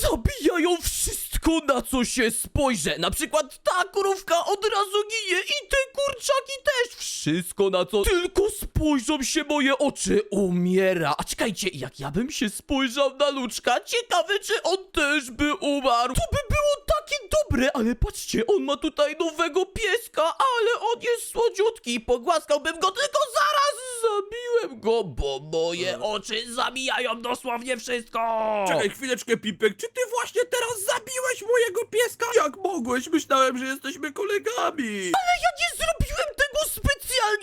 zabijają wszystko, na co się spojrzę. Na przykład ta krówka od razu ginie i te kurczaki też. Wszystko, na co tylko spojrzą się moje oczy, umiera. A czekajcie, jak ja bym się spojrzał na Luczka, ciekawe, czy on też by umarł. To by było takie dobre, ale patrzcie, on ma tutaj nowego pieska, ale on jest słodziutki. Pogłaskałbym go, tylko zaraz zabiłem go, bo moje oczy zabijają dosłownie wszystko. Czekaj chwileczkę, Pipek, czy ty właśnie teraz zabiłeś mojego pieska? Jak mogłeś? Myślałem, że jesteśmy kolegami. Ja nie zrobiłem tego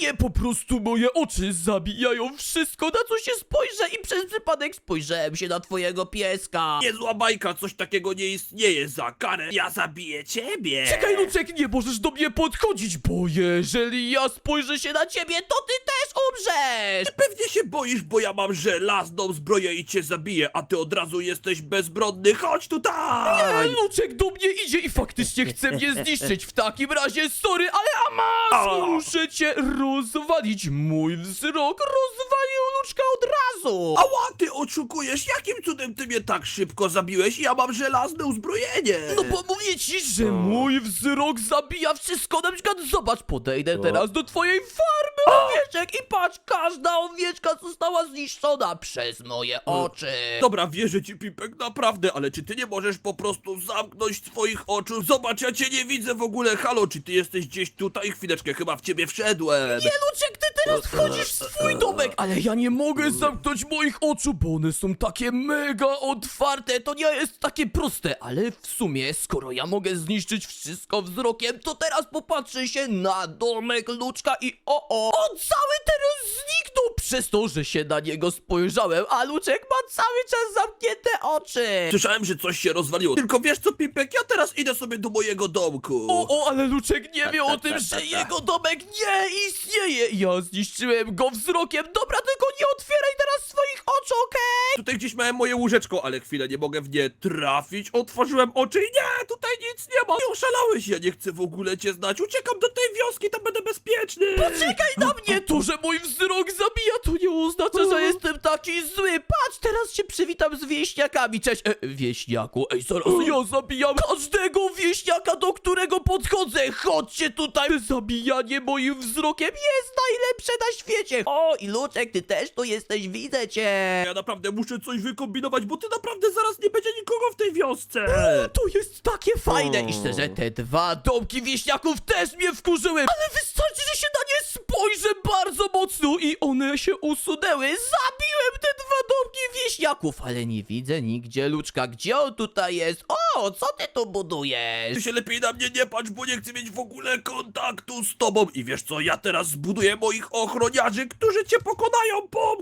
specjalnie! Po prostu moje oczy zabijają wszystko, na co się spojrzę i przez przypadek spojrzałem się na twojego pieska. Niezła bajka, coś takiego nie istnieje. Za karę ja zabiję ciebie. Czekaj, Lucek, nie możesz do mnie podchodzić, bo jeżeli ja spojrzę się na ciebie, to ty też umrzesz! Pewnie się boisz, bo ja mam żelazną zbroję i cię zabiję, a ty od razu jesteś bezbronny. Chodź Nie, tutaj! Luczek do mnie idzie i faktycznie chce mnie zniszczyć. W takim razie, sorry, ale Amas, A. muszę cię rozwalić. Mój wzrok rozwalił Luczka od razu. Ała, ty oszukujesz? Jakim cudem ty mnie tak szybko zabiłeś? Ja mam żelazne uzbrojenie. No bo mówię ci, że mój wzrok zabija wszystko. Na przykład zobacz, podejdę teraz do twojej farmy owieczek i patrz, każda owieczka została zniszczona przez moje oczy. Dobra, wierzę ci, Pipek, naprawdę, ale czy ty nie możesz po prostu zamknąć twoich oczu? Zobacz, ja cię nie widzę w ogóle. Halo, czy ty jesteś gdzieś tutaj? Chwileczkę, chyba w ciebie wszedłem. Nie, Luczek, teraz wchodzisz w swój domek, ale ja nie mogę zamknąć moich oczu, bo one są takie mega otwarte. To nie jest takie proste, ale w sumie, skoro ja mogę zniszczyć wszystko wzrokiem, to teraz popatrzę się na domek Luczka i o, o, on cały teraz zniknął przez to, że się na niego spojrzałem, a Luczek ma cały czas zamknięte oczy. Słyszałem, że coś się rozwaliło. Tylko wiesz co, Pipek, ja teraz idę sobie do mojego domku. O, o, ale Luczek nie wie o tym, że jego domek nie istnieje. Ja zniszczyłem go wzrokiem. Dobra, tylko nie otwieraj teraz swoich oczu, okej? Tutaj gdzieś miałem moje łóżeczko, ale chwilę, nie mogę w nie trafić. Otworzyłem oczy i nie, tutaj nic nie ma. Nie oszalałeś, ja nie chcę w ogóle cię znać. Uciekam do tej wioski, tam będę bezpieczny. Czekaj na mnie! To, że mój wzrok zabija, to nie oznacza, że jestem taki zły. Patrz, teraz się przywitam z wieśniakami. Cześć, e, wieśniaku. Ej, zaraz ja zabijam każdego wieśniaka, do którego podchodzę. Chodźcie tutaj. Zabijanie moim wzrokiem jest najlepsze na świecie. O, i Luczek, ty też tu jesteś, widzę cię. Ja naprawdę muszę coś wykombinować, bo ty naprawdę zaraz nie będzie nikogo w tej wiosce. To jest takie fajne i szczerze, te dwa domki wieśniaków też mnie wkurzyły, ale wystarczy, że się na nie spojrzę bardzo mocno i one się usunęły. Zabiłem te dwa domki wieśniaków, ale nie widzę nigdzie Luczka. Gdzie on tutaj jest? O, co ty tu budujesz? Ty się lepiej na mnie nie patrz, bo nie chcę mieć w ogóle kontaktu z tobą. I wiesz co, ja teraz zbuduję moich ochroniarzy, którzy cię pokonają. Bo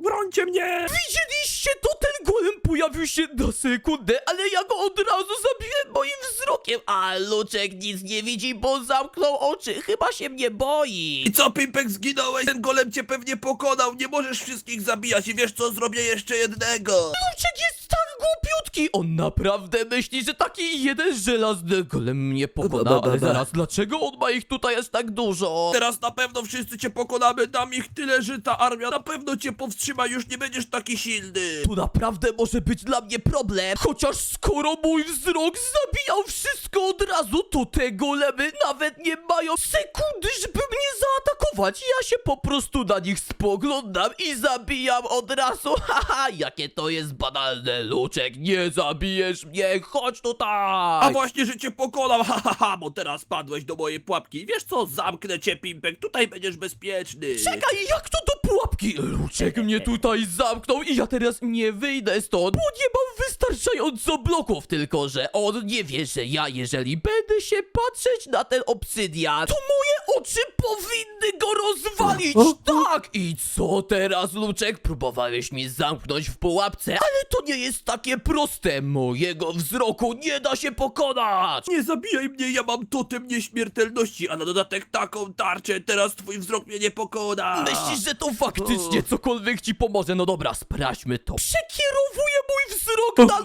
brońcie mnie. Widzieliście to? Ten golem pojawił się na sekundę, ale ja go od razu zabiłem moim wzrokiem. A Luczek nic nie widzi, bo zamknął oczy. Chyba się mnie boi. I co, Pimpek, zginąłeś? Ten golem cię pewnie pokonał. Nie możesz wszystkich zabijać i wiesz co, zrobię jeszcze jednego. Luczek głupiutki! On naprawdę myśli, że taki jeden żelazny golem mnie pokona, ale zaraz, dlaczego on ma ich tutaj jest tak dużo? Teraz na pewno wszyscy cię pokonamy, dam ich tyle, że ta armia na pewno cię powstrzyma, już nie będziesz taki silny. Tu naprawdę może być dla mnie problem, chociaż skoro mój wzrok zabijał wszystko od razu, to te golemy nawet nie mają sekundy, żeby mnie zaatakować. Ja się po prostu na nich spoglądam i zabijam od razu. Haha, jakie to jest banalne, Luczek, nie zabijesz mnie, chodź tutaj! A właśnie, że cię pokonał, ha, ha, ha, bo teraz padłeś do mojej pułapki. Wiesz co, zamknę cię, Pimpek, tutaj będziesz bezpieczny. Czekaj, jak to do pułapki? Luczek mnie tutaj zamknął i ja teraz nie wyjdę stąd, bo nie mam wystarczająco bloków, tylko że on nie wie, że ja, jeżeli będę się patrzeć na ten obsydian, to moje oczy powinny go rozwalić, tak! I co teraz, Luczek? Próbowałeś mnie zamknąć w pułapce, ale to nie jest takie proste, mojego wzroku nie da się pokonać! Nie zabijaj mnie, ja mam totem nieśmiertelności, a na dodatek taką tarczę, teraz twój wzrok mnie nie pokona. Myślisz, że to faktycznie cokolwiek ci pomoże? No dobra, sprawdźmy to. Przekierowuję mój wzrok na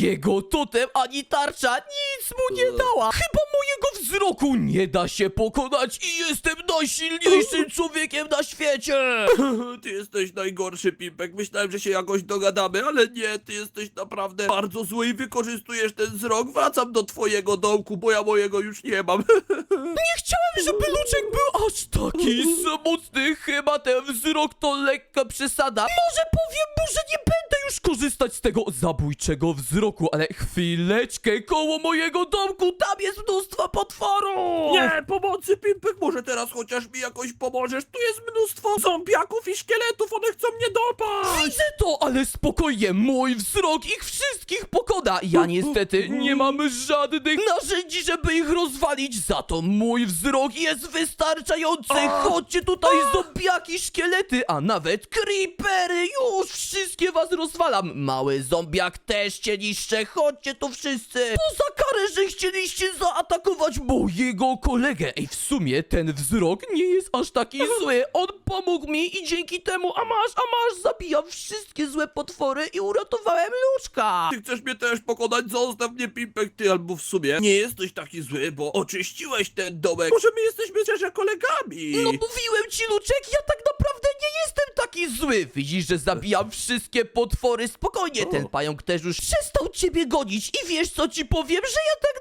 jego totem ani tarcza nic mu nie dała. Chyba mojego wzroku nie da się pokonać i jestem najsilniejszym człowiekiem na świecie. Ty jesteś najgorszy, Pimpek. Myślałem, że się jakoś dogadamy, ale nie, ty jesteś naprawdę bardzo zły i wykorzystujesz ten wzrok. Wracam do twojego domku, bo ja mojego już nie mam. Nie chciałem, żeby Luczek był aż taki samotny. Chyba ten wzrok to lekka przesada. Może powiem mu, że nie będę już korzystać z tego zabójczego wzroku, ale chwileczkę koło mojego domku, tam jest mnóstwo potworów. Nie, pomocy, Pimpek, może teraz chociaż mi jakoś pomożesz. Tu jest mnóstwo zombiaków i szkieletów, one chcą mnie dopaść. Widzę to, ale spokojnie, mój wzrok ich wszystkich pokona. Ja niestety nie mam żadnych narzędzi, żeby ich rozwalić, za to mój wzrok jest wystarczający. Chodźcie tutaj, zombiaki, szkielety, a nawet creepery. Już wszystkie was rozwalam. Mały zombiak też cię niszczę, chodźcie tu wszyscy. To za karę, że chcieliście zaatakować mojego kolegę. Ej, w sumie ten wzrok nie jest aż taki zły. On pomógł mi i dzięki temu, a masz, a masz, zabijam wszystkie złe potwory i uratowałem Luczka. Ty chcesz mnie też pokonać? Zostaw mnie, Pimpek, ty albo w sumie nie jesteś taki zły, bo oczyściłeś ten domek. Może my jesteśmy szczerze kolegami. No mówiłem ci, Luczek, ja tak naprawdę nie jestem taki zły. Widzisz, że zabijam wszystkie potwory. Spokojnie, ten pająk też już przestał ciebie gonić. I wiesz, co ci powiem, że ja tak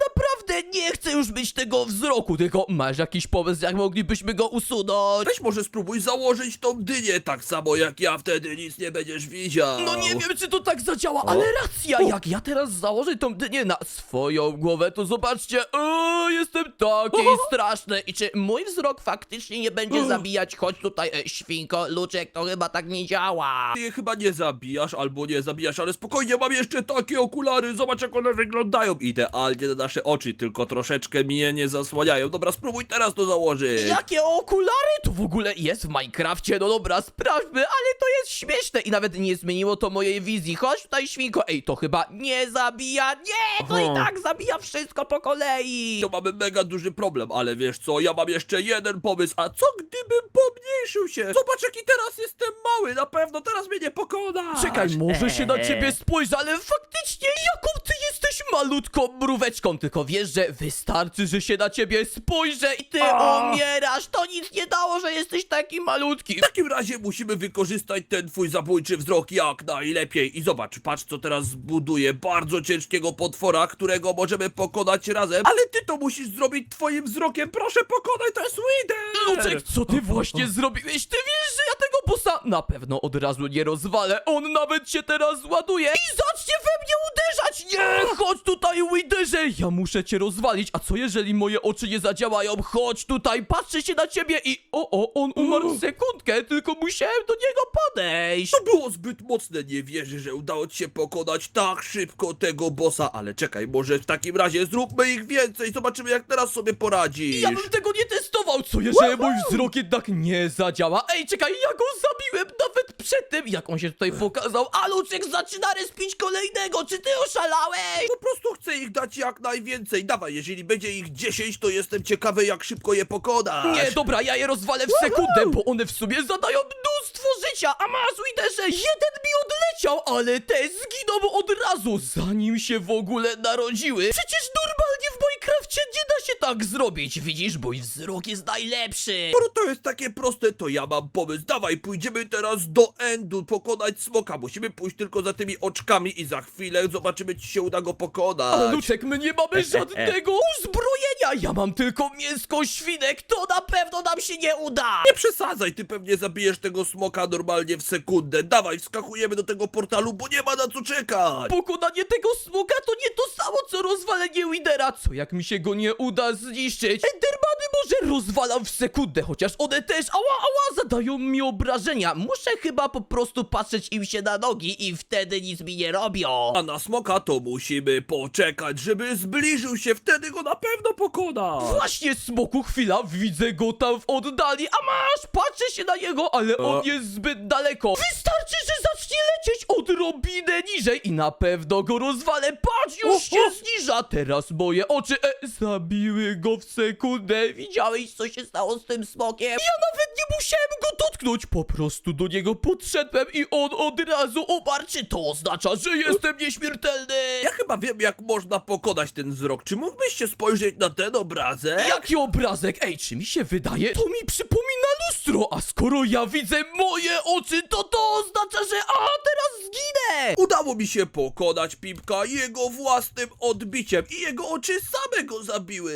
naprawdę nie chcę już być tego wzroku. Tylko masz jakiś pomysł, jak moglibyśmy go usunąć? Weź może spróbuj założyć tą dynię tak samo jak ja, wtedy nic nie będziesz widział. No nie wiem, czy to tak zadziała, ale racja, jak ja teraz założę tą dynię na swoją głowę, to zobaczcie, o, jestem taki straszny. I czy mój wzrok faktycznie nie będzie zabijać? Chodź tutaj, e, świnko, Luczek, to chyba tak nie działa. Ty je chyba nie zabijasz, albo nie zabijasz, ale spokojnie, mam jeszcze takie okulary, zobacz jak one wyglądają. Idealnie na nasze oczy, tylko troszeczkę mnie nie zasłaniają. Dobra, spróbuj teraz to założyć. Jakie okulary to w ogóle jest w Minecrafcie? No dobra, sprawdźmy, ale to jest śmieszne i nawet nie zmieniło to mojej wizji. Chodź tutaj, świnko. Ej, to chyba nie zabija. Nie, to i Aha. tak zabija wszystko po kolei. To mamy mega duży problem, ale wiesz co, ja mam jeszcze jeden pomysł, a co gdybym pomniejszył się? Zobacz jaki teraz jestem mały, na pewno teraz mnie nie pokonasz. Czekaj, może się na Eee. ciebie spojrzę, ale faktycznie jaką ty jesteś malutką mróweczką, tylko wiesz, że wystarczy, że się na ciebie spojrzę i ty A. umierasz, to nic nie dało, że jesteś taki malutki. W takim razie musimy wykorzystać ten twój zabójczy wzrok jak najlepiej. I zobacz, patrz co teraz zbuduję. Bardzo ciężkiego potwora, którego możemy pokonać razem. Ale ty to musisz zrobić twoim wzrokiem. Proszę pokonaj, to jest Wither! Luczek, co ty właśnie zrobiłeś? Ty wiesz, że ja tego bossa na pewno od razu nie rozwalę. On nawet się teraz ładuje i zacznie we mnie uderzać. Nie, chodź tutaj, Widerze. Ja muszę cię rozwalić. A co jeżeli moje oczy nie zadziałają? Chodź tutaj, patrzę się na ciebie i... O, o, on umarł w sekundkę, tylko musiałem do niego podejść. To było zbyt mocne, nie wierzę, że udało ci się pokonać tak szybko tego bossa. Ale czekaj, może w takim razie zróbmy ich więcej, zobaczymy jak teraz sobie poradzisz. Ja bym tego nie testował, co jeżeli mój wzrok jednak nie zadziała? Ej, czekaj, ja go zabiłem nawet przed tym, jak on się tutaj pokazał, a Luczek zaczyna respić kolejnego, czy ty oszalałeś? Po prostu chcę ich dać jak najwięcej. Dawaj, jeżeli będzie ich 10, to jestem ciekawy jak szybko je pokonasz. Nie, dobra, ja je rozwalę w sekundę, bo one w sumie zadają mnóstwo życia, a masz Widerze, jeden mi odleciał, ale te zginął od razu, zanim się w ogóle narodziły. Przecież normalnie Minecrafcie nie da się tak zrobić, widzisz, mój wzrok jest najlepszy. Skoro to jest takie proste, to ja mam pomysł. Dawaj, pójdziemy teraz do Endu pokonać smoka. Musimy pójść tylko za tymi oczkami i za chwilę zobaczymy, czy się uda go pokonać. Ale Luczek, my nie mamy żadnego uzbrojenia! Ja mam tylko mięsko świnek, to na pewno nam się nie uda! Nie przesadzaj, ty pewnie zabijesz tego smoka normalnie w sekundę. Dawaj, wskakujemy do tego portalu, bo nie ma na co czekać. Pokonanie tego smoka to nie to samo, co rozwalenie Widera. Co jak mi się go nie uda zniszczyć? Endermany może rozwalam w sekundę, chociaż one też, ała, ała, zadają mi obrażenia. Muszę chyba po prostu patrzeć im się na nogi i wtedy nic mi nie robią. A na smoka to musimy poczekać, żeby zbliżył się, wtedy go na pewno pokona. Właśnie, smoku, chwila, widzę go tam w oddali, a masz, patrzę się na niego, ale on jest zbyt daleko. Wystarczy, że zacznie odrobinę niżej i na pewno go rozwalę. Patrz, już O, się o. zniża. Teraz moje oczy e, zabiły go w sekundę. Widziałeś, co się stało z tym smokiem? Ja nawet nie musiałem go dotknąć. Po prostu do niego podszedłem i on od razu umarł. Czy to oznacza, że jestem nieśmiertelny? Ja chyba wiem, jak można pokonać ten wzrok. Czy mógłbyś się spojrzeć na ten obrazek? Jaki obrazek? Ej, czy mi się wydaje? To mi przypomina lustro, a skoro ja widzę moje oczy, to to oznacza, że a teraz zginę! Udało mi się pokonać Pipka jego własnym odbiciem i jego oczy same go zabiły.